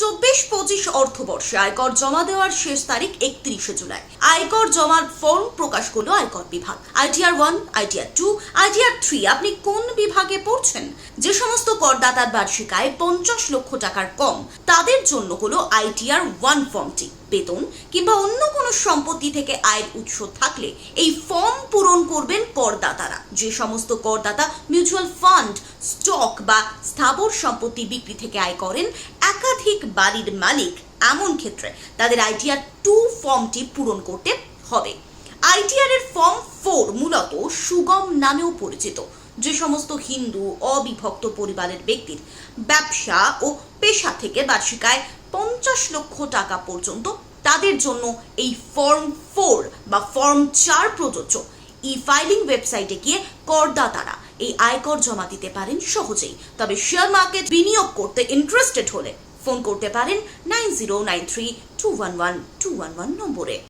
চব্বিশ পঁচিশ অর্থবর্ষে আয়কর জমা দেওয়ার শেষ তারিখ একত্রিশে জুলাই। আয়কর জমার ফর্ম প্রকাশ করল আয়কর বিভাগ। ITR one, ITR two, ITR three, আপনি কোন বিভাগে পড়ছেন? যে সমস্ত করদাতার বার্ষিক আয় পঞ্চাশ লক্ষ টাকার কম, তাদের জন্য হলো আইটিআর ওয়ান ফর্মটি। বেতন কিংবা অন্য কোনো সম্পত্তি থেকে আয়ের উৎস থাকলে এই ফর্ম পূরণ করবেন করদাতারা যে সমস্ত করদাতা মিউচুয়াল ফান্ড স্টক বা স্থাবর সম্পত্তি বিক্রি থেকে আয় করেন, একাধিক বাড়ির মালিক এমন ক্ষেত্রে তাদের আইটিআর টু ফর্মটি পূরণ করতে হবে। আইটিআর এর ফর্ম ফোর মূলত সুগম নামেও পরিচিত। যে সমস্ত হিন্দু, অবিভক্ত পরিবারের ব্যক্তির ব্যবসা ও পেশা থেকে বার্ষিক আয় পঞ্চাশ লক্ষ টাকা পর্যন্ত তাদের জন্য এই ফর্ম ফোর বা ফর্ম চার প্রযোজ্য। ই ফাইলিং ওয়েবসাইটে গিয়ে করদাতারা এই আয়কর জমা দিতে পারেন সহজেই। তবে শেয়ার মার্কেট বিনিয়োগ করতে ইন্টারেস্টেড হলে ফোন করতে পারেন nine zero nine three two one one two one one নম্বরে।